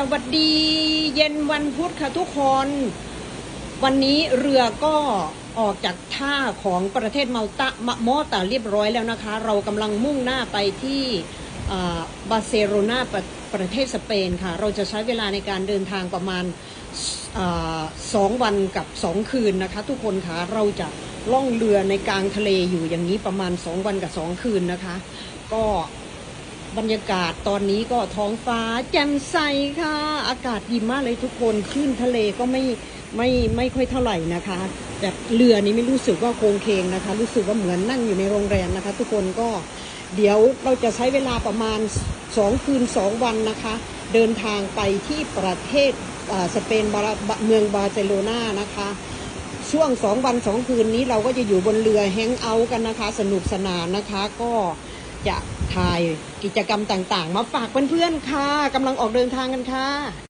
สวัสดีเย็นวันพุธค่ะทุกคน วันนี้เรือก็ออกจากท่าของประเทศเมาตามะมอตาเรียบร้อยแล้วนะคะ เรากำลังมุ่งหน้าไปที่บาร์เซโลนาประประเทศสเปนค่ะ เราจะใช้เวลาในการเดินทางประมาณอสองวันกับสองคืนนะคะ ทุกคนค่ะเราจะล่องเรือในกลางทะเลอยู่อย่างนี้ประมาณสองวันกับสองคืนนะคะ ก็ บรรยากาศตอนนี้ก็ท้องฟ้าแจ่มใสค่ะ อากาศดีมากเลยทุกคนคลื่นทะเลก็ไม่ไม่ไม่ค่อยเท่าไหร่นะคะ แต่เรือนี้ไม่รู้สึกว่าโครงเคงนะคะ รู้สึกว่าเหมือนนั่งอยู่ในโรงแรมนะคะ ทุกคนก็เดี๋ยวเราจะใช้เวลาประมาณ 2 คืน 2 วันนะคะ เดินทางไปที่ประเทศอ่าสเปนเมืองบาร์เซโลนานะคะช่วงสองวันสองคืนนี้เราก็จะอยู่บนเรือแฮงเอาท์กันนะคะ สนุกสนานนะคะก็ จะถ่ายกิจกรรมต่างๆ มาฝากเพื่อนๆค่ะกำลังออกเดินทางกันค่ะ